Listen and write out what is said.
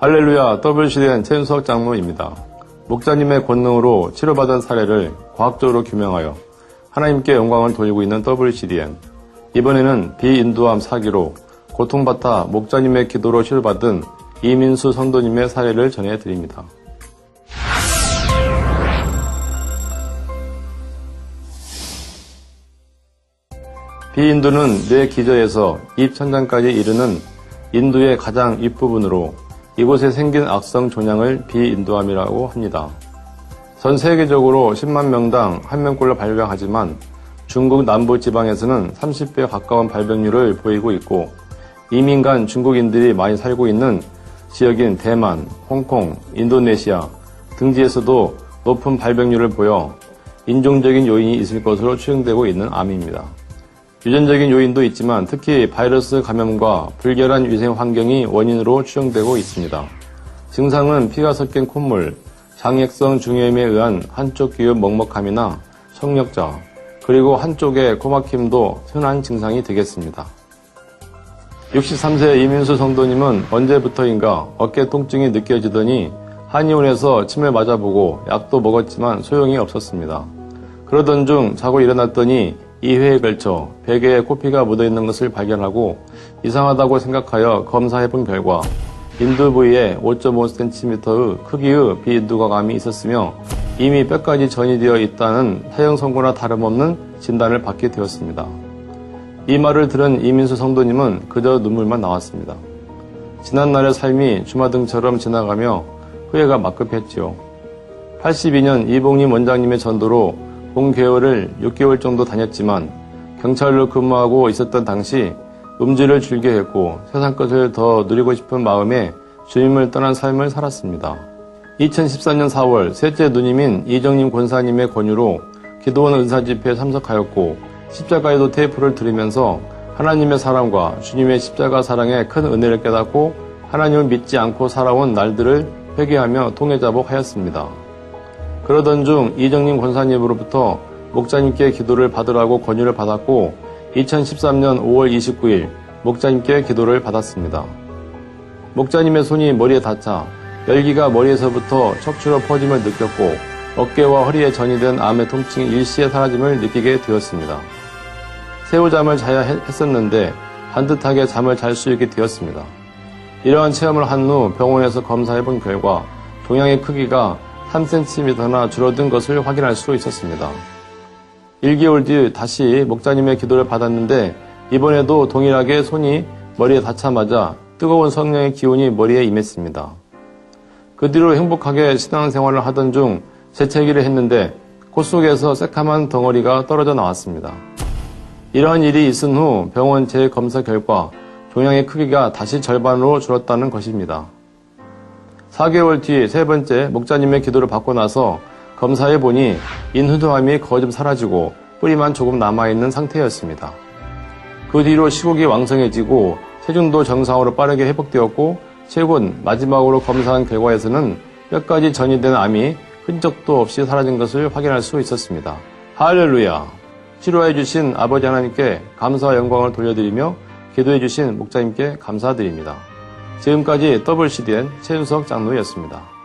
할렐루야 WCDN 최윤석 장로입니다. 목자님의 권능으로 치료받은 사례를 과학적으로 규명하여 하나님께 영광을 돌리고 있는 WCDN. 이번에는 비인도암 사기로 고통받아 목자님의 기도로 치료받은 이민수 성도님의 사례를 전해드립니다. 비인두는 뇌 기저에서 입 천장까지 이르는 인두의 가장 윗부분으로 이곳에 생긴 악성 종양을 비인두암이라고 합니다. 전 세계적으로 10만 명당 1명꼴로 발병하지만 중국 남부 지방에서는 30배 가까운 발병률을 보이고 있고 이민 간 중국인들이 많이 살고 있는 지역인 대만, 홍콩, 인도네시아 등지에서도 높은 발병률을 보여 인종적인 요인이 있을 것으로 추정되고 있는 암입니다. 유전적인 요인도 있지만 특히 바이러스 감염과 불결한 위생 환경이 원인으로 추정되고 있습니다. 증상은 피가 섞인 콧물, 장액성 중이염에 의한 한쪽 귀의 먹먹함이나 청력자, 그리고 한쪽의 코막힘도 흔한 증상이 되겠습니다. 63세 이민수 성도님은 언제부터인가 어깨 통증이 느껴지더니 한의원에서 침을 맞아보고 약도 먹었지만 소용이 없었습니다. 그러던 중 자고 일어났더니 2회에 걸쳐 베개에 코피가 묻어있는 것을 발견하고 이상하다고 생각하여 검사해본 결과 인두 부위에 5.5cm의 크기의 비인두과감이 있었으며 이미 뼈까지 전이되어 있다는 타형 선고나 다름없는 진단을 받게 되었습니다. 이 말을 들은 이민수 성도님은 그저 눈물만 나왔습니다. 지난날의 삶이 주마등처럼 지나가며 후회가 막급했지요. 82년 이봉림 원장님의 전도로 본개월을 6개월 정도 다녔지만 경찰로 근무하고 있었던 당시 음주를 즐겨 했고 세상 것을 더 누리고 싶은 마음에 주님을 떠난 삶을 살았습니다. 2014년 4월 셋째 누님인 이정님 권사님의 권유로 기도원 은사집회에 참석하였고 십자가에도 테이프를 들으면서 하나님의 사랑과 주님의 십자가 사랑의 큰 은혜를 깨닫고 하나님을 믿지 않고 살아온 날들을 회개하며 통해자복하였습니다. 그러던 중 이정님 권사님으로부터 목자님께 기도를 받으라고 권유를 받았고 2013년 5월 29일 목자님께 기도를 받았습니다. 목자님의 손이 머리에 닿자 열기가 머리에서부터 척추로 퍼짐을 느꼈고 어깨와 허리에 전이된 암의 통증이 일시에 사라짐을 느끼게 되었습니다. 새우잠을 자야 했었는데 반듯하게 잠을 잘 수 있게 되었습니다. 이러한 체험을 한 후 병원에서 검사해 본 결과 종양의 크기가 3cm나 줄어든 것을 확인할 수 있었습니다. 1개월 뒤 다시 목자님의 기도를 받았는데 이번에도 동일하게 손이 머리에 닿자마자 뜨거운 성령의 기운이 머리에 임했습니다. 그 뒤로 행복하게 신앙생활을 하던 중 재채기를 했는데 코 속에서 새카만 덩어리가 떨어져 나왔습니다. 이러한 일이 있은 후 병원 재검사 결과 종양의 크기가 다시 절반으로 줄었다는 것입니다. 4개월 뒤 세 번째 목자님의 기도를 받고 나서 검사해 보니 인후두암이 거의 좀 사라지고 뿌리만 조금 남아있는 상태였습니다. 그 뒤로 시국이 왕성해지고 체중도 정상으로 빠르게 회복되었고 최근 마지막으로 검사한 결과에서는 뼈까지 전이된 암이 흔적도 없이 사라진 것을 확인할 수 있었습니다. 할렐루야! 치료해 주신 아버지 하나님께 감사와 영광을 돌려드리며 기도해 주신 목자님께 감사드립니다. 지금까지 WCDN 최윤석 장로였습니다.